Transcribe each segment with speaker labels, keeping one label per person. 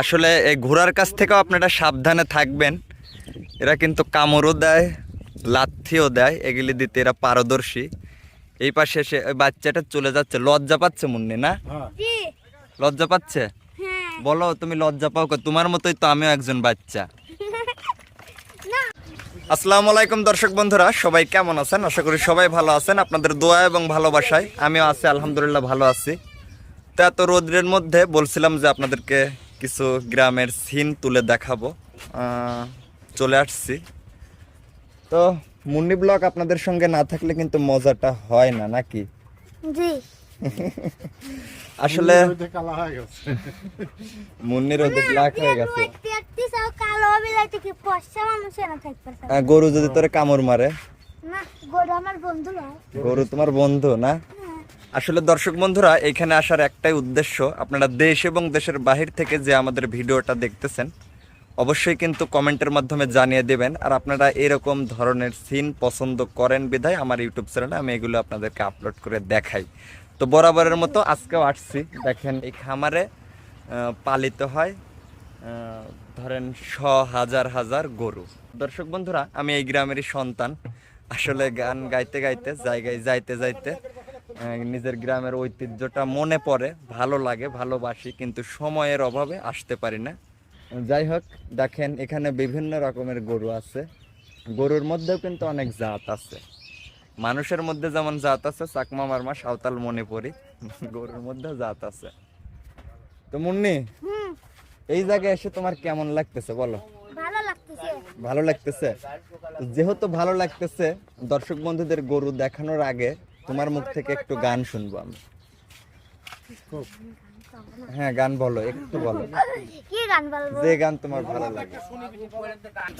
Speaker 1: আসলে এই ঘোড়ার কাছ থেকেও আপনারা সাবধানে থাকবেন। এরা কিন্তু কামড়ও দেয় লাথিও দেয় এগুলি দিতে এরা পারদর্শী। এই পাশে এসে ওই বাচ্চাটা চলে যাচ্ছে। লজ্জা পাচ্ছে মুন্নি না? লজ্জা পাচ্ছে?
Speaker 2: হ্যাঁ।
Speaker 1: বলো তুমি লজ্জা পাও? তোমার মতোই তো আমিও একজন বাচ্চা।
Speaker 2: না।
Speaker 1: আসসালামু আলাইকুম দর্শক বন্ধুরা সবাই কেমন আছেন? আশা করি সবাই ভালো আছেন। আপনাদের দোয়া এবং ভালোবাসায় আমিও আছি আলহামদুলিল্লাহ ভালো আছি। তো এত রোদ্রের মধ্যে বলছিলাম যে আপনাদেরকে কিছু গ্রামের সিন তুলে দেখাবো। চলে আসছি। তো মুন্নি ব্লগ আপনাদের সঙ্গে না থাকলে কিন্তু মজাটা হয় না নাকি?
Speaker 2: জি।
Speaker 1: আসলে
Speaker 3: মুন্নির হয়ে গেছে।
Speaker 1: ব্ল্যাক হয়ে গেছে। গরু যদি তোরে কামড় মারে?
Speaker 2: গরু আমার বন্ধু নয়
Speaker 1: গরু তোমার বন্ধু না। আসলে দর্শক বন্ধুরা, এখানে আসার একটাই উদ্দেশ্য, আপনারা দেশ এবং দেশের বাহির থেকে যে আমাদের ভিডিওটা দেখতেছেন, অবশ্যই কিন্তু কমেন্টের মাধ্যমে জানিয়ে দেবেন। আর আপনারা এরকম ধরনের সিন পছন্দ করেন বিধায় আমার ইউটিউব চ্যানেলে আমি এগুলো আপনাদেরকে আপলোড করে দেখাই। তো বরাবরের মতো আজকেও আসছি। দেখেন, এই খামারে পালিত হয় ধরেন শ হাজার হাজার গরু। দর্শক বন্ধুরা, আমি এই গ্রামেরই সন্তান। আসলে গান গাইতে গাইতে, জায়গায় যাইতে যাইতে নিজের গ্রামের ঐতিহ্যটা মনে পড়ে ভালো লাগে ভালোবাসি কিন্তু সময়ের অভাবে আসতে পারি না। যাই হোক দেখেন এখানে বিভিন্ন রকমের গরু আছে। গরুর মধ্যেও কিন্তু অনেক জাত আছে। মানুষের মধ্যে যেমন জাত আছে চাকমা মারমা সাঁওতাল মনে পড়ি গরুর মধ্যেও জাত আছে। তো মুন্নি এই জায়গায় এসে তোমার কেমন লাগতেছে বলো?
Speaker 2: ভালো লাগতেছে?
Speaker 1: যেহেতু ভালো লাগতেছে দর্শক বন্ধুদের গরু দেখানোর আগে তোমার মুখ থেকে একটু গান শুনব আমি। হ্যাঁ গান বলো একটু বলো।
Speaker 2: কি গান বলব?
Speaker 1: যে গান তোমার ভালো লাগে।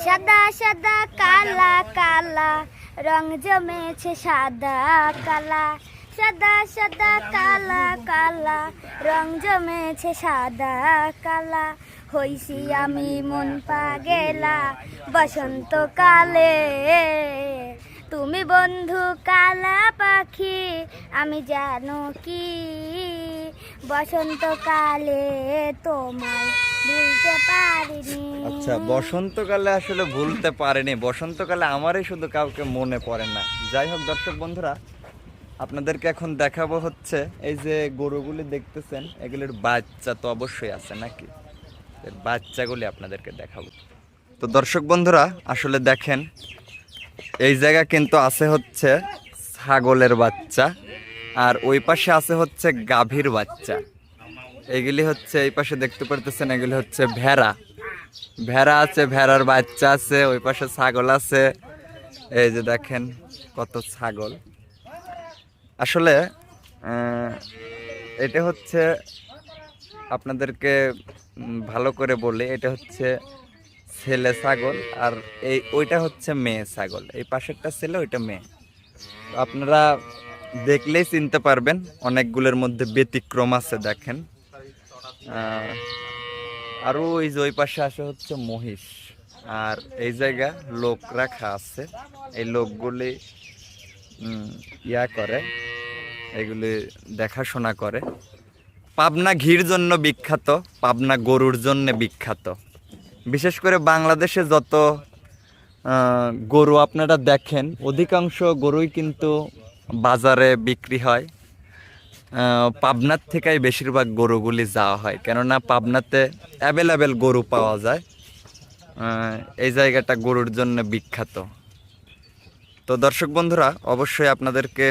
Speaker 2: সাদা সাদা কালা কালা রং জমেছে সাদা কালা। সাদা সাদা কালা কালা রং জমেছে সাদা কালা। হইছি আমি মন পাগেলা বসন্তকালে। তুমি বন্ধু কালা পাখি, আমি জানো কি? বসন্তকালে তোমায় ভুলতে পারিনি।
Speaker 1: আচ্ছা বসন্তকালে আসলে ভুলতে পারেনি। বসন্তকালে আমারই শুধু কাউকে মনে পড়ে না। যাই হোক, দর্শক বন্ধুরা, আপনাদেরকে এখন দেখাবো হচ্ছে এই যে গরুগুলি দেখতেছেন, এগুলির বাচ্চা তো অবশ্যই আছে নাকি? বাচ্চাগুলি আপনাদেরকে দেখাবো। তো দর্শক বন্ধুরা, আসলে দেখেন এই জায়গা কিন্তু আছে হচ্ছে ছাগলের বাচ্চা, আর ওই পাশে আছে হচ্ছে গাভীর বাচ্চা। এগুলি হচ্ছে এই পাশে দেখতে পারতেছেন, এগুলি হচ্ছে ভেড়া। ভেড়া আছে, ভেড়ার বাচ্চা আছে, ওই পাশে ছাগল আছে। এই যে দেখেন কত ছাগল। আসলে এটা হচ্ছে আপনাদেরকে ভালো করে বলি, এটা হচ্ছে ছেলে ছাগল আর এই ওইটা হচ্ছে মেয়ে ছাগল। এই পাশেরটা ছেলে, ওইটা মেয়ে। তো আপনারা দেখলেই চিনতে পারবেন, অনেকগুলোর মধ্যে ব্যতিক্রম আছে, দেখেন। আরও ওই যে ওই পাশে আসে হচ্ছে মহিষ। আর এই জায়গা লোক রাখা আছে। এই লোকগুলি ইয়া করে, এগুলি দেখাশোনা করে। পাবনা ঘির জন্য বিখ্যাত, পাবনা গরুর জন্য বিখ্যাত। বিশেষ করে বাংলাদেশে যত গরু আপনারা দেখেন, অধিকাংশ গরুই কিন্তু বাজারে বিক্রি হয়। পাবনার থেকেই বেশিরভাগ গরুগুলি যাওয়া হয়, কেননা পাবনাতে অ্যাভেলেবেল গরু পাওয়া যায়। এই জায়গাটা গরুর জন্য বিখ্যাত। তো দর্শক বন্ধুরা, অবশ্যই আপনাদেরকে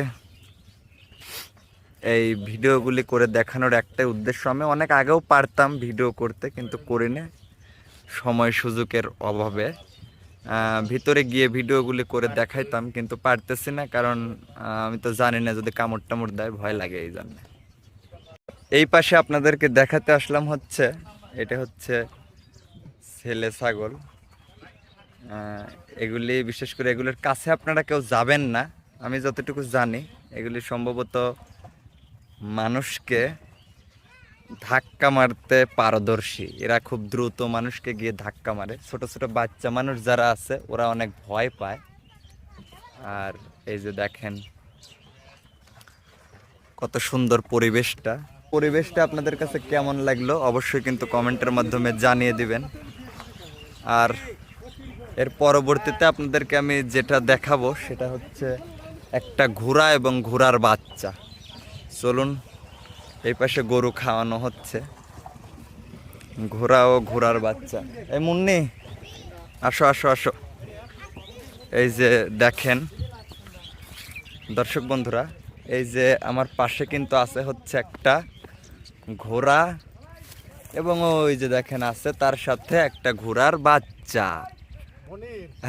Speaker 1: এই ভিডিওগুলি করে দেখানোর একটাই উদ্দেশ্য। আমি অনেক আগেও পারতাম ভিডিও করতে, কিন্তু করিনি। সময় সুযোগের অভাবে। ভিতরে গিয়ে ভিডিওগুলি করে দেখাইতাম, কিন্তু পারতেছি না কারণ আমি তো জানি না যদি কামড় টামড় দেয়, ভয় লাগে এই জন্য। এই পাশে আপনাদেরকে দেখাতে আসলাম হচ্ছে, এটা হচ্ছে ছেলে ছাগল। এগুলি বিশেষ করে এগুলোর কাছে আপনারা কেউ যাবেন না, আমি যতটুকু জানি, এগুলি সম্ভবত মানুষকে ধাক্কা মারতে পারদর্শী। এরা খুব দ্রুত মানুষকে গিয়ে ধাক্কা মারে। ছোট ছোট বাচ্চা মানুষ যারা আছে, ওরা অনেক ভয় পায়। আর এই যে দেখেন, কত সুন্দর পরিবেশটা। পরিবেশটা আপনাদের কাছে কেমন লাগল, অবশ্যই কিন্তু কমেন্টের মাধ্যমে জানিয়ে দিবেন। আর এর পরবর্তীতে আপনাদেরকে আমি যেটা দেখাবো, সেটা হচ্ছে একটা ঘোড়া এবং ঘোড়ার বাচ্চা। চলুন এই পাশে গরু খাওয়ানো হচ্ছে। ঘোড়া ও ঘোড়ার বাচ্চা। এই মুন্নি আসো আসো আসো। এই যে দেখেন দর্শক বন্ধুরা এই যে আমার পাশে কিন্তু আছে হচ্ছে একটা ঘোড়া এবং ওই যে দেখেন আছে তার সাথে একটা ঘোড়ার বাচ্চা।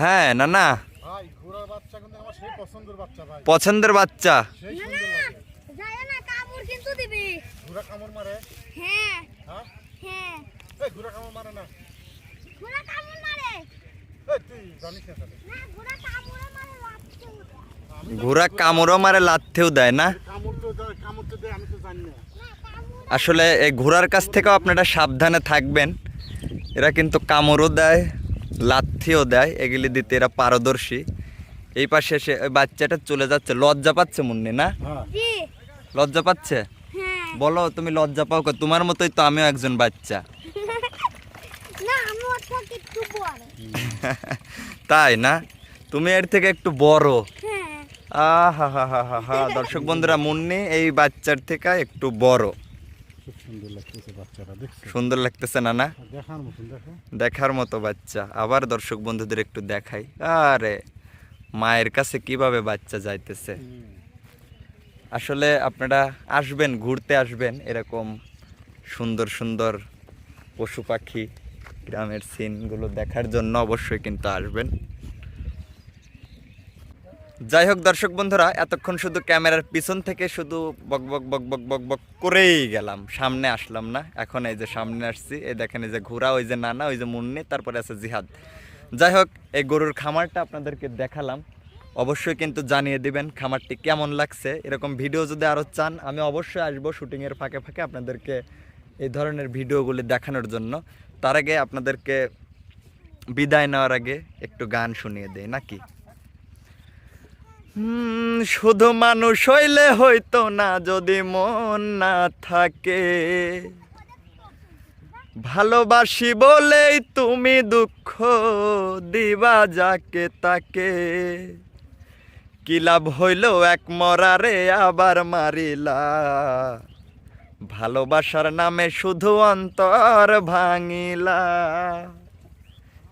Speaker 1: হ্যাঁ না না
Speaker 3: পছন্দের বাচ্চা ভাই
Speaker 1: পছন্দের বাচ্চা
Speaker 3: সেই
Speaker 2: না
Speaker 3: সুন্দর
Speaker 2: না
Speaker 3: লাগে
Speaker 2: যায় না দিবি।
Speaker 3: ঘোড়া কামড় মারে?
Speaker 2: হ্যাঁ।
Speaker 3: হ্যাঁ?
Speaker 2: হ্যাঁ।
Speaker 3: এই ঘোড়া কামড় মারে না।
Speaker 2: ঘোড়া কামড় মারে।
Speaker 3: এই তুই জানিস না তাহলে।
Speaker 2: না ঘোড়া কামড় মারে লাগছে
Speaker 3: আমি
Speaker 1: ঘোড়া কামড়ও মারে লাথেও দেয় না?
Speaker 3: কামড় তো দেয়- কামড় তো দেয় আমি তো জানি না।
Speaker 1: আসলে এই ঘোড়ার কাছ থেকেও আপনারা সাবধানে থাকবেন। এরা কিন্তু কামড়ও দেয় লাথিও দেয় এগুলি দিতে এরা পারদর্শী। এই পাশে এসে ওই বাচ্চাটা চলে যাচ্ছে। লজ্জা পাচ্ছে মুন্নি না?
Speaker 3: হ্যাঁ।
Speaker 1: লজ্জা পাচ্ছে? বলো তুমি লজ্জা পাও কো? তোমার মতোই তো আমিও একজন বাচ্চা। তাই না? তুমি এর থেকে একটু বড়।
Speaker 2: হ্যাঁ।
Speaker 1: হা হা হা হা দর্শক বন্ধুরা মুন্নি এই বাচ্চার থেকে একটু বড়।
Speaker 3: সুন্দর লাগতেছে বাচ্চারা দেখছ
Speaker 1: সুন্দর লাগতেছে না না
Speaker 3: দেখার
Speaker 1: মতো বাচ্চা। আবার দর্শক বন্ধুদের একটু দেখাই। আরে মায়ের কাছে কীভাবে বাচ্চা যাইতেছে? আসলে আপনারা আসবেন, ঘুরতে আসবেন এরকম সুন্দর সুন্দর পশু পাখি, গ্রামের সিনগুলো দেখার জন্য অবশ্যই কিন্তু আসবেন। যাই হোক দর্শক বন্ধুরা, এতক্ষণ শুধু ক্যামেরার পিছন থেকে শুধু বক বক বক বক বক বক করেই গেলাম, সামনে আসলাম না। এখন এই যে সামনে আসছি, এই দেখেন এই যে ঘোরা ওই যে নানা, ওই যে মুন্নি, তারপরে আছে জিহাদ। যাই হোক, এই গরুর খামারটা আপনাদেরকে দেখালাম। অবশ্যই কিন্তু জানিয়ে দিবেন খামারটি কেমন লাগছে। এরকম ভিডিও যদি আরও চান, আমি অবশ্যই আসব শুটিংয়ের ফাঁকে ফাঁকে আপনাদেরকে এই ধরনের ভিডিওগুলি দেখানোর জন্য। তার আগে আপনাদেরকে বিদায় নেওয়ার আগে একটু গান শুনিয়ে দেয় নাকি? শুধু মানুষ হইলে হইতো না, যদি মন না থাকে। ভালোবাসি বলেই তুমি দুঃখ দিবা যাকে তাকে। কি লাভ হইল এক মরারে আবার মারিলা? ভালোবাসার নামে শুধু অন্তর ভাঙিলা।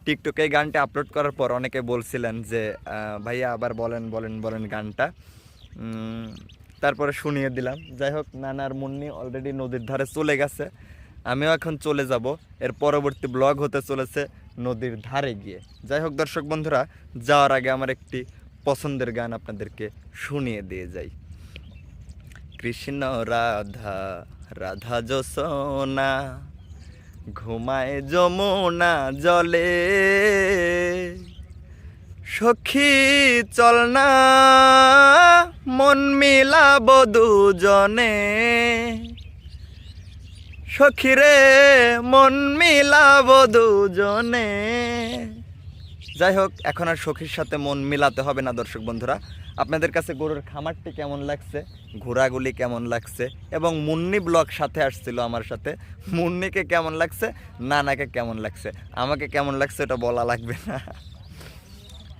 Speaker 1: টিকটকে গানটা আপলোড করার পর অনেকে বলছিলেন যে ভাইয়া, আবার বলেন বলেন বলেন গানটা। তারপরে শুনিয়ে দিলাম। যাই হোক, নানার মুন্নি অলরেডি নদীর ধারে চলে গেছে। আমিও এখন চলে যাব। এর পরবর্তী ব্লগ হতে চলেছে নদীর ধারে গিয়ে। যাই হোক, দর্শক বন্ধুরা, যাওয়ার আগে আমার একটি পছন্দের গান আপনাদেরকে শুনিয়ে দিয়ে যাই। কৃষ্ণ রাধা রাধা যশোনা, ঘুমায় যমুনা জলে। সখী চল না, মন মিলাব দুজনে। সখী রে, মন মিলাব দুজনে। যাই হোক এখন আর সখীর সাথে মন মিলাতে হবে না দর্শক বন্ধুরা। আপনাদের কাছে গরুর খামারটি কেমন লাগছে ঘোরাগুলি কেমন লাগছে, এবং মুন্নি ব্লগ সাথে আসছিল আমার সাথে। মুন্নিকে কেমন লাগছে, নানাকে কেমন লাগছে, আমাকে কেমন লাগছে এটা বলা লাগবে না।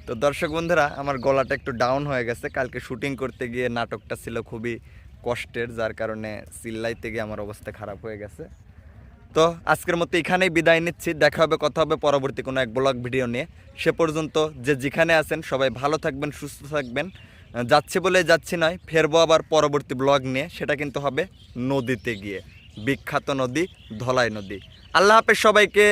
Speaker 1: তো দর্শক বন্ধুরা, আমার গলাটা একটু ডাউন হয়ে গেছে। কালকে শুটিং করতে গিয়ে নাটকটা ছিল খুবই কষ্টের, যার কারণে চিল্লাইতে গিয়ে আমার অবস্থা খারাপ হয়ে গেছে। তো আজকের মতো এখানেই বিদায় নিচ্ছি। দেখা হবে, কথা হবে পরবর্তী কোনো এক ব্লগ ভিডিও নিয়ে। সে পর্যন্ত যে যেখানে আছেন, সবাই ভালো থাকবেন, সুস্থ থাকবেন। যাচ্ছে বলে যাচ্ছি নয়, ফেরবো আবার পরবর্তী ব্লগ নিয়ে। সেটা কিন্তু হবে নদীতে গিয়ে। বিখ্যাত নদী ধলাই নদী। আল্লাহ হাফেজ সবাইকে।